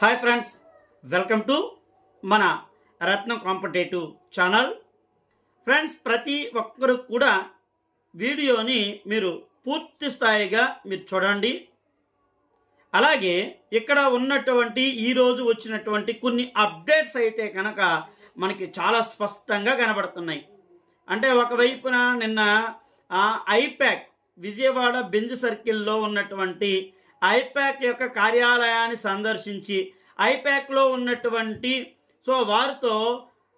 Hi friends welcome to మన రత్నం competitive channel. Friends ప్రతి ఒక్కరు కూడా వీడియోని మీరు పూర్తి స్థాయిగా మీరు చూడండి. అలాగే ఇక్కడ ఉన్నటువంటి ఈరోజు వచ్చినటువంటి కొన్ని అప్డేట్స్ అయితే కనుక మనకి చాలా స్పష్టంగా కనబడుతున్నాయి. అంటే ఒకవైపున నిన్న ఐప్యాక్ విజయవాడ బెంజ్ సర్కిల్లో ఉన్నటువంటి ఐపాక్ యొక్క కార్యాలయాన్ని సందర్శించి ఐపాక్లో ఉన్నటువంటి సో వారితో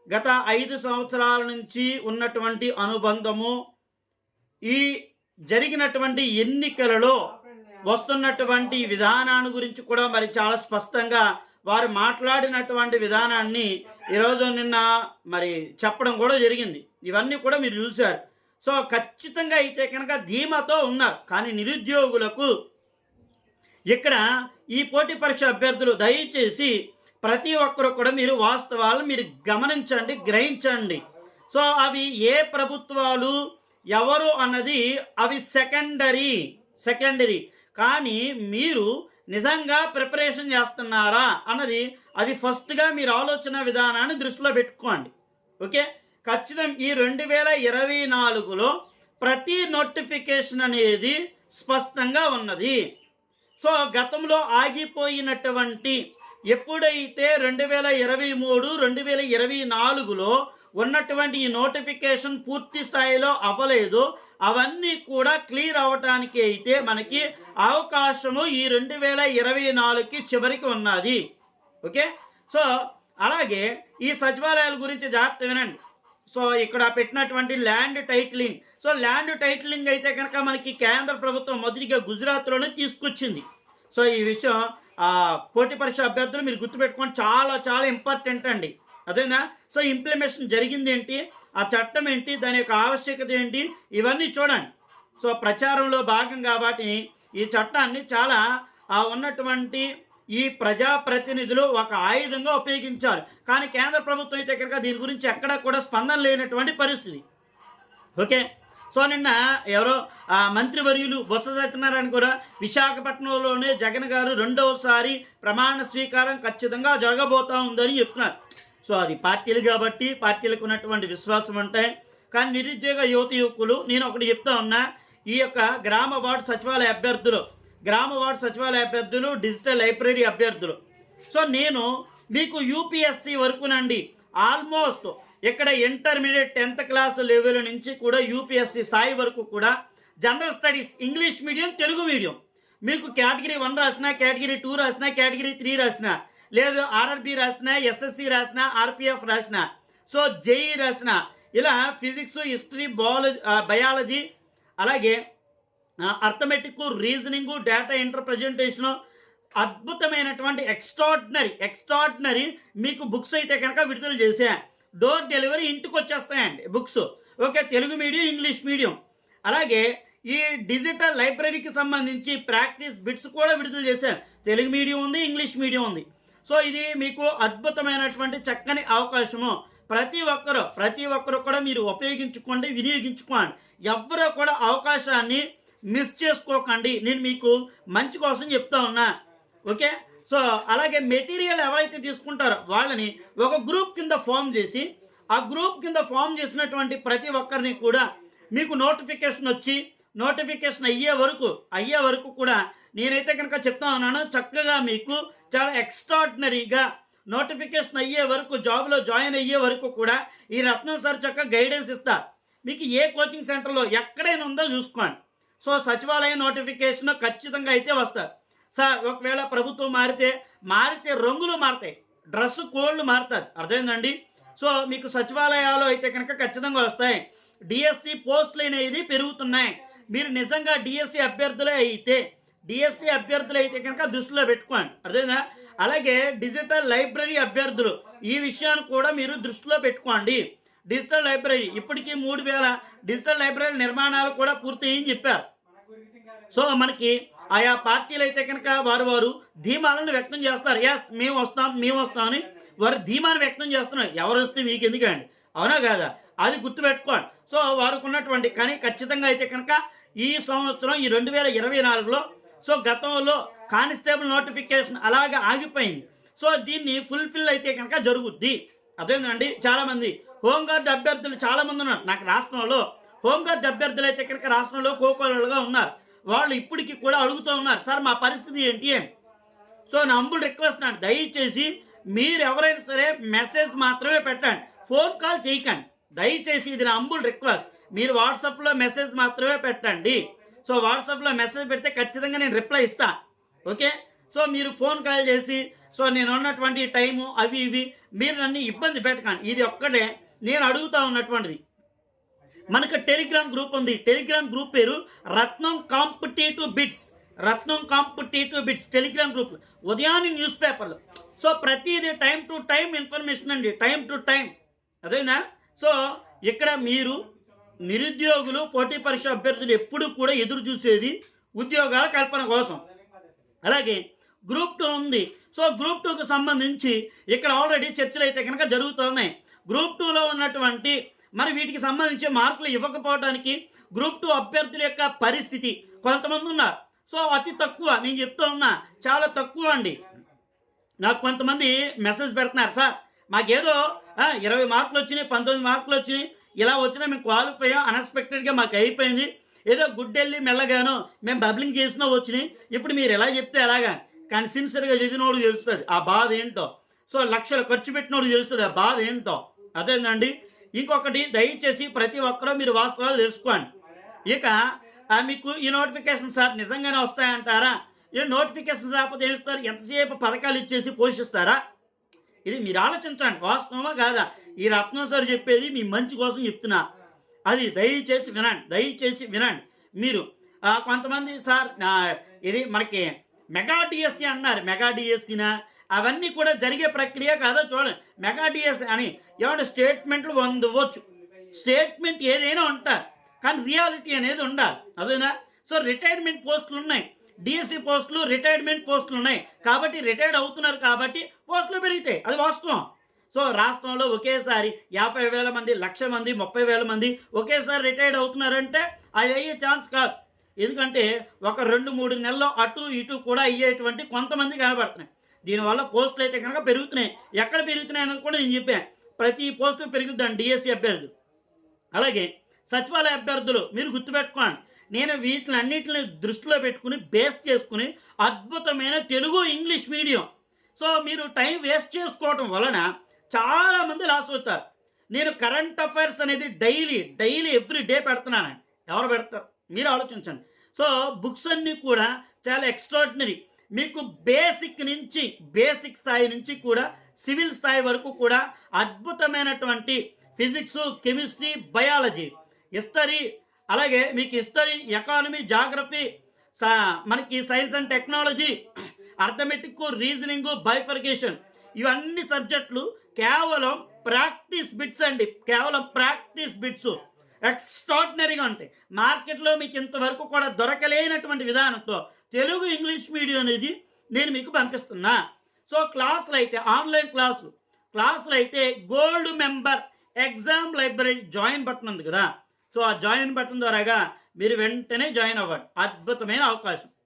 గత ఐదు సంవత్సరాల నుంచి ఉన్నటువంటి అనుబంధము ఈ జరిగినటువంటి ఎన్నికలలో వస్తున్నటువంటి విధానాన్ని గురించి కూడా మరి చాలా స్పష్టంగా వారు మాట్లాడినటువంటి విధానాన్ని ఈరోజు నిన్న మరి చెప్పడం కూడా జరిగింది. ఇవన్నీ కూడా మీరు చూశారు. సో ఖచ్చితంగా అయితే కనుక ధీమాతో ఉన్నారు. కానీ నిరుద్యోగులకు ఇక్కడ ఈ పోటీ పరీక్ష అభ్యర్థులు దయచేసి ప్రతి ఒక్కరు కూడా మీరు వాస్తవాలు మీరు గమనించండి గ్రహించండి. సో అవి ఏ ప్రభుత్వాలు ఎవరు అన్నది అవి సెకండరీ సెకండరీ. కానీ మీరు నిజంగా ప్రిపరేషన్ చేస్తున్నారా అన్నది అది ఫస్ట్గా మీరు ఆలోచన విధానాన్ని దృష్టిలో పెట్టుకోండి. ఓకే? ఖచ్చితం ఈ రెండు వేల ఇరవై నాలుగులో ప్రతి నోటిఫికేషన్ అనేది స్పష్టంగా ఉన్నది. సో గతంలో ఆగిపోయినటువంటి ఎప్పుడైతే రెండు వేల ఇరవై మూడు రెండు వేల ఇరవై నాలుగులో ఉన్నటువంటి ఈ నోటిఫికేషన్ పూర్తి స్థాయిలో అవ్వలేదు అవన్నీ కూడా క్లియర్ అవ్వటానికి అయితే మనకి అవకాశము ఈ రెండు వేల ఇరవై నాలుగుకి చివరికి ఉన్నది. ఓకే? సో అలాగే ఈ సచివాలయాల గురించి జాగ్రత్త వినండి. సో ఇక్కడ పెట్టినటువంటి land titling. So land titling అయితే కనుక మనకి కేంద్ర ప్రభుత్వం మొదటిగా గుజరాత్లోనే తీసుకొచ్చింది. సో ఈ విషయం పోటీ పరీక్ష అభ్యర్థులు మీరు గుర్తుపెట్టుకోండి చాలా చాలా ఇంపార్టెంట్ అండి. అదేనా? సో ఇంప్లిమెంటేషన్ జరిగింది ఏంటి? ఆ చట్టం ఏంటి? దాని యొక్క ఆవశ్యకత ఏంటి? ఇవన్నీ చూడండి. సో ప్రచారంలో భాగంగా వాటిని ఈ చట్టాన్ని చాలా ఉన్నటువంటి ఈ ప్రజాప్రతినిధులు ఒక ఆయుధంగా ఉపయోగించారు. కానీ కేంద్ర ప్రభుత్వం అయితే కనుక దీని గురించి ఎక్కడా కూడా స్పందన లేనటువంటి పరిస్థితి. ఓకే? సో నిన్న ఎవరో ఆ మంత్రివర్యులు బొత్స సత్యనారాయణ కూడా విశాఖపట్నంలోనే జగన్ గారు రెండవసారి ప్రమాణ స్వీకారం ఖచ్చితంగా జరగబోతా ఉందని చెప్తున్నారు. సో అది పార్టీలు కాబట్టి పార్టీలకు ఉన్నటువంటి విశ్వాసం ఉంటాయి కానీ నిరుద్యోగ యువత యువకులు నేను ఒకటి చెప్తా ఉన్నా. ఈ యొక్క గ్రామ వార్డు సచివాలయ అభ్యర్థులు గ్రామ వార్డు సచివాలయ అభ్యర్థులు డిజిటల్ లైబ్రరీ అభ్యర్థులు. సో నేను మీకు యూపీఎస్సి వరకునండి ఆల్మోస్ట్ ఇక్కడ ఇంటర్మీడియట్ టెన్త్ క్లాస్ లెవెల్ నుంచి కూడా యూపీఎస్సి స్థాయి వరకు కూడా general studies English medium Telugu medium. మీకు కేటగిరీ వన్ రాసిన కేటగిరీ టూ రాసిన కేటగిరీ త్రీ రాసిన లేదు ఆర్ఆర్బి రాసిన ఎస్ఎస్సి రాసిన ఆర్పిఎఫ్ రాసిన సో జేఈ రాసిన ఇలా ఫిజిక్స్ హిస్టరీ బయాలజీ బయాలజీ అలాగే arithmetic reasoning data enter presentation అద్భుతమైనటువంటి ఎక్స్ట్రాడినరీ ఎక్స్ట్రాడినరీ మీకు బుక్స్ అయితే కనుక విడుదల చేసా. డోర్ డెలివరీ ఇంటికి వచ్చేస్తాయండి books. Okay Telugu medium English medium. అలాగే ఈ డిజిటల్ లైబ్రరీకి సంబంధించి ప్రాక్టీస్ బిట్స్ కూడా విడుదల చేశాను తెలుగు మీడియం ఉంది ఇంగ్లీష్ మీడియం ఉంది. సో ఇది మీకు అద్భుతమైనటువంటి చక్కని అవకాశము. ప్రతి ఒక్కరు ప్రతి ఒక్కరు కూడా మీరు ఉపయోగించుకోండి వినియోగించుకోండి. ఎవ్వరూ కూడా అవకాశాన్ని మిస్ చేసుకోకండి. నేను మీకు మంచి కోసం చెప్తా ఉన్నా. ఓకే? సో అలాగే మెటీరియల్ ఎవరైతే తీసుకుంటారో వాళ్ళని ఒక గ్రూప్ కింద ఫామ్ చేసి ఆ గ్రూప్ కింద ఫామ్ చేసినటువంటి ప్రతి ఒక్కరిని కూడా మీకు నోటిఫికేషన్ వచ్చి నోటిఫికేషన్ అయ్యే వరకు అయ్యే వరకు కూడా నేనైతే కనుక చెప్తా ఉన్నాను చక్కగా మీకు చాలా ఎక్స్ట్రాడినరీగా నోటిఫికేషన్ అయ్యే వరకు జాబ్లో జాయిన్ అయ్యే వరకు కూడా ఈ రత్నం సార్ చక్కగా గైడెన్స్ ఇస్తా. మీకు ఏ కోచింగ్ సెంటర్లో ఎక్కడైనా ఉందో చూసుకోండి. సో సచివాలయ నోటిఫికేషన్ ఖచ్చితంగా అయితే వస్తారు. సార్ ఒకవేళ ప్రభుత్వం మారితే మారితే రంగులు మారుతాయి. డ్రెస్ కోడ్లు మారుతుంది అర్థమైందండి? సో మీకు సచివాలయాలు అయితే కనుక ఖచ్చితంగా వస్తాయి. డిఎస్సి పోస్టులు అనేది పెరుగుతున్నాయి. మీరు నిజంగా డిఎస్సి అభ్యర్థులే అయితే డిఎస్సి అభ్యర్థులు అయితే కనుక దృష్టిలో పెట్టుకోండి. అర్థమైందా? అలాగే డిజిటల్ లైబ్రరీ అభ్యర్థులు ఈ విషయాన్ని కూడా మీరు దృష్టిలో పెట్టుకోండి. డిజిటల్ లైబ్రరీ ఇప్పటికీ మూడు వేల డిజిటల్ లైబ్రరీ నిర్మాణాలు కూడా పూర్తయ్యని చెప్పారు. సో మనకి ఆయా పార్టీలు అయితే కనుక వారు వారు ధీమాలను వ్యక్తం చేస్తారు. ఎస్ మేము వస్తాం మేము వస్తామని వారు ధీమాను వ్యక్తం చేస్తున్నారు. ఎవరు వస్తే మీకు ఎందుకండి? అవునా కాదా? అది గుర్తుపెట్టుకోండి. సో వారికి ఉన్నటువంటి కానీ ఖచ్చితంగా అయితే కనుక ఈ సంవత్సరం ఈ రెండు వేల ఇరవై నాలుగులో సో గతంలో కానిస్టేబుల్ నోటిఫికేషన్ అలాగా ఆగిపోయింది. సో దీన్ని ఫుల్ఫిల్ అయితే కనుక జరుగుద్ది. అదేంటండి? చాలామంది హోంగార్డ్ అభ్యర్థులు చాలామంది ఉన్నారు. నాకు రాష్ట్రంలో హోంగార్డ్ అభ్యర్థులు అయితే కనుక రాష్ట్రంలో కోకోలుగా ఉన్నారు. వాళ్ళు ఇప్పటికీ కూడా అడుగుతూ ఉన్నారు సార్ మా పరిస్థితి ఏంటి? అని. సో నా అంబుల్ రిక్వెస్ట్ అండి దయచేసి మీరు ఎవరైనా సరే మెసేజ్ మాత్రమే పెట్టండి ఫోన్ కాల్ చేయకండి. దయచేసి ఇది నా అంబుల్ రిక్వెస్ట్ మీరు వాట్సాప్లో మెసేజ్ మాత్రమే పెట్టండి. సో వాట్సాప్లో మెసేజ్ పెడితే ఖచ్చితంగా నేను రిప్లై ఇస్తా. ఓకే? సో మీరు ఫోన్ కాల్ చేసి సో నేను ఉన్నటువంటి టైము అవి ఇవి మీరు నన్ను ఇబ్బంది పెట్టకండి. ఇది ఒక్కటే నేను అడుగుతా ఉన్నటువంటిది. మనకు టెలిగ్రామ్ గ్రూప్ ఉంది. టెలిగ్రామ్ గ్రూప్ పేరు Ratnam competitive bits. Ratnam competitive bits Telegram group. ఉదయాన్నే న్యూస్ పేపర్లు. సో ప్రతిదీ టైం టు టైం ఇన్ఫర్మేషన్ అండి. Time to time. అదేనా? సో ఇక్కడ మీరు నిరుద్యోగులు పోటీ పరీక్ష అభ్యర్థులు ఎప్పుడు కూడా ఎదురు చూసేది ఉద్యోగాల కల్పన కోసం. అలాగే గ్రూప్ టూ ఉంది. సో గ్రూప్ టూకు సంబంధించి ఇక్కడ ఆల్రెడీ చర్చలు అయితే కనుక జరుగుతున్నాయి. గ్రూప్ టూలో ఉన్నటువంటి మరి వీటికి సంబంధించి మార్కులు ఇవ్వకపోవడానికి గ్రూప్ టూ అభ్యర్థుల యొక్క పరిస్థితి కొంతమంది ఉన్నారు. సో అతి తక్కువ నేను చెప్తూ ఉన్నా చాలా తక్కువ అండి. నాకు కొంతమంది మెసేజ్ పెడుతున్నారు సార్ మాకేదో ఇరవై మార్కులు వచ్చినాయి పంతొమ్మిది మార్కులు వచ్చినాయి ఇలా వచ్చినా మేము క్వాలిఫై అన్ఎక్స్పెక్టెడ్గా మాకు అయిపోయింది. ఏదో గుడ్డెళ్ళి మెల్లగాను మేము బబ్లింగ్ చేసినా వచ్చినాయి. ఇప్పుడు మీరు ఎలా చెప్తే ఎలాగా కానీ సిన్సియర్గా చదివినోడు తెలుస్తుంది ఆ బాధ ఏంటో? సో లక్షలు ఖర్చు పెట్టినోడు తెలుస్తుంది ఆ బాధ ఏంటో? అదేందండి? ఇంకొకటి దయచేసి ప్రతి ఒక్కరూ మీరు వాస్తవాలు తెలుసుకోండి. ఇక మీకు ఈ నోటిఫికేషన్ సార్ నిజంగానే వస్తాయంటారా? ఈ నోటిఫికేషన్ రాకపోతే ఏమిస్తారు ఎంతసేపు పథకాలు ఇచ్చేసి పోషిస్తారా? ఇది మీరు ఆలోచించండి. వాస్తవమా కాదా? ఈ రత్నం సార్ చెప్పేది మీ మంచి కోసం చెప్తున్నా. అది దయచేసి వినండి. దయచేసి వినండి. మీరు కొంతమంది సార్ ఇది మనకి మెగా డిఎస్సి అన్నారు. మెగా డిఎస్సినా అవన్నీ కూడా జరిగే ప్రక్రియ కాదో చూడండి. మెగా అని ఏమంటే స్టేట్మెంట్లు పొందవచ్చు స్టేట్మెంట్ ఏదైనా ఉంటా కానీ రియాలిటీ అనేది ఉండాలి. అదేనా? సో రిటైర్మెంట్ పోస్టులు ఉన్నాయి. డిఎస్సి పోస్టులు రిటైర్మెంట్ పోస్టులు ఉన్నాయి. కాబట్టి రిటైర్డ్ అవుతున్నారు కాబట్టి పోస్టులు పెరిగితే అది వాస్తవం. సో రాష్ట్రంలో ఒకేసారి యాభై వేల మంది లక్ష మంది ముప్పై వేల మంది ఒకేసారి రిటైర్డ్ అవుతున్నారంటే అది అయ్యే ఛాన్స్ కాదు. ఎందుకంటే ఒక రెండు మూడు నెలల్లో అటు ఇటు కూడా అయ్యేటువంటి కొంతమంది కనబడుతున్నాయి. దీనివల్ల పోస్టులు అయితే కనుక పెరుగుతున్నాయి. ఎక్కడ పెరుగుతున్నాయి అని కూడా నేను చెప్పాను. ప్రతి పోస్టు పెరుగుద్దాం డిఎస్సి అభ్యర్థులు. అలాగే సచివాలయ అభ్యర్థులు మీరు గుర్తుపెట్టుకోండి. నేను వీటిని అన్నింటిని దృష్టిలో పెట్టుకుని బేస్ చేసుకుని అద్భుతమైన తెలుగు ఇంగ్లీష్ మీడియం. సో మీరు టైం వేస్ట్ చేసుకోవటం వలన చాలామంది లాస్ అవుతారు. నేను కరెంట్ అఫైర్స్ అనేది డైలీ డైలీ ఎవ్రీ డే పెడుతున్నాను ఎవరు పెడతారు? మీరు ఆలోచించండి. సో బుక్స్ అన్నీ కూడా చాలా ఎక్స్ట్రాడినరీ. మీకు బేసిక్ నుంచి బేసిక్ స్థాయి నుంచి కూడా సివిల్ స్థాయి వరకు కూడా అద్భుతమైనటువంటి ఫిజిక్స్ కెమిస్ట్రీ బయాలజీ హిస్టరీ అలాగే మీకు హిస్టరీ ఎకానమీ జాగ్రఫీ మనకి science and technology arithmetic reasoning bifurcation ఇవన్నీ సబ్జెక్టులు కేవలం ప్రాక్టీస్ బిట్స్ అండి. కేవలం ప్రాక్టీస్ బిట్స్. ఎక్స్ట్రాడినరీగా ఉంటాయి. మార్కెట్లో మీకు ఇంతవరకు కూడా దొరకలేనటువంటి విధానంతో తెలుగు ఇంగ్లీష్ మీడియం అనేది నేను మీకు పంపిస్తున్నా. సో క్లాసులు అయితే ఆన్లైన్ క్లాసులు క్లాసులు అయితే gold member exam library join button ఉంది కదా. సో ఆ జాయిన్ బటన్ ద్వారాగా మీరు వెంటనే జాయిన్ అవ్వండి. అద్భుతమైన అవకాశం.